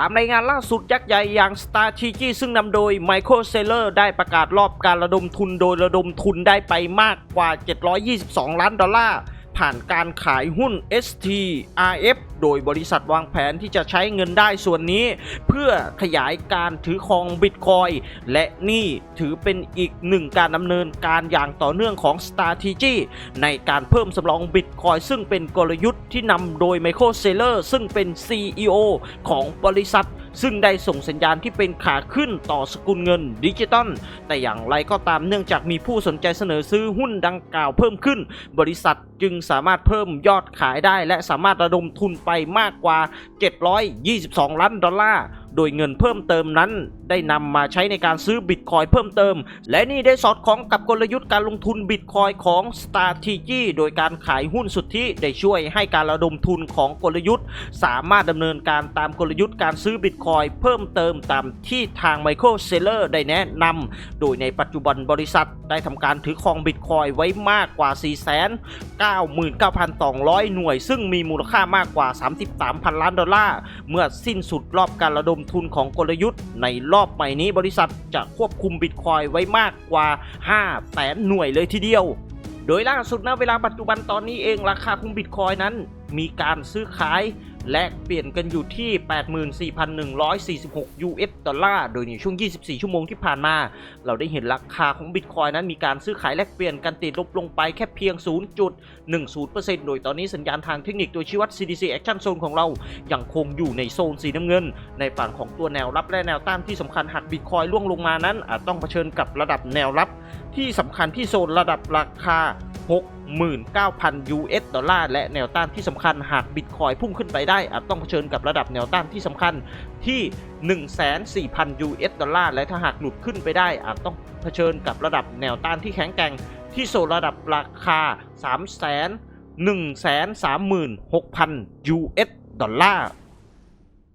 ตามรายงานล่าสุดยักษ์ใหญ่อย่าง Star t g ซึ่งนำโดย Michael Saylor ได้ประกาศรอบการระดมทุนโดยระดมทุนได้ไปมากกว่า 722 ล้านดอลลาร์ ผ่านการขายหุ้น STRF โดยบริษัทวางแผนที่จะใช้เงินได้ส่วนนี้ เพื่อขยายการถือครองบิตคอยและนี่ถือเป็นอีกหนึ่งการดำเนินการอย่างต่อเนื่องของ Strategy ในการเพิ่มสำรองบิตคอยซึ่งเป็นกลยุทธ์ที่นำโดย Michael Saylor ซึ่งเป็น CEO ของบริษัท ซึ่งได้ส่งสัญญาณที่เป็นขาขึ้นต่อสกุลเงินดิจิตอลแต่อย่างไรก็ตามเนื่องจากมีผู้สนใจเสนอซื้อหุ้นดังกล่าวเพิ่มขึ้น บริษัทจึงสามารถเพิ่มยอดขายได้ และสามารถระดมทุนไปมากกว่า 722 ล้านดอลลาร์ โดยเงินเพิ่มเติมนั้น ได้นำมาใช้ในการซื้อบิตคอยเพิ่มเติม และนี่ได้สอดคล้องกับกลยุทธ์การลงทุนบิตคอยของ Strategy โดยการขายหุ้นสุทธิได้ช่วยให้การระดมทุนของกลยุทธ์ สามารถดำเนินการตามกลยุทธ์การซื้อบิตคอยเพิ่มเติมตามที่ทาง Michael Saylor ได้แนะนำโดยในปัจจุบันบริษัทได้ทำการถือครองบิตคอยไว้มากกว่า 499,200 หน่วย ซึ่งมีมูลค่ามากกว่า 33,000 ล้านดอลลาร์เมื่อสิ้นสุดรอบการระดมทุนของกลยุทธ์ ในรอบใหม่นี้บริษัทจะควบคุมบิตคอยไว้มากกว่า5แสนหน่วยเลยทีเดียว โดยล่าสุดณเวลาปัจจุบันตอนนี้เองราคาของบิตคอยนั้น มีการซื้อขาย แลกเปลี่ยนกันอยู่ที่ 84,146 US ดอลลาร์ โดยในช่วง 24 ชั่วโมงที่ผ่านมา เราได้เห็นราคาของบิตคอยนั้นมีการซื้อขายแลกเปลี่ยนกันติดลบลงไปแค่เพียง 0.10%โดยตอนนี้สัญญาณทางเทคนิคโดยชี้วัด CDC Action Zone ของเรายังคงอยู่ในโซนสีน้ำเงิน ในฝั่งของตัวแนวรับและแนวต้านที่สำคัญหากบิตคอยล่วงลงมานั้นอาจต้องเผชิญกับระดับแนวรับที่สำคัญที่โซนระดับราคา 69,000 US ดอลลาร์และแนวต้านที่สำคัญหากบิตคอยพุ่งขึ้นไปได้ อาจต้องเผชิญกับระดับแนวต้านที่สำคัญที่104,000 US ดอลลาร์และถ้าหากหลุดขึ้นไปได้ อาจต้องเผชิญกับระดับแนวต้านที่แข็งแกร่งที่โซนระดับราคา 3 1 3 6 0 0 0 US ดอลลาร์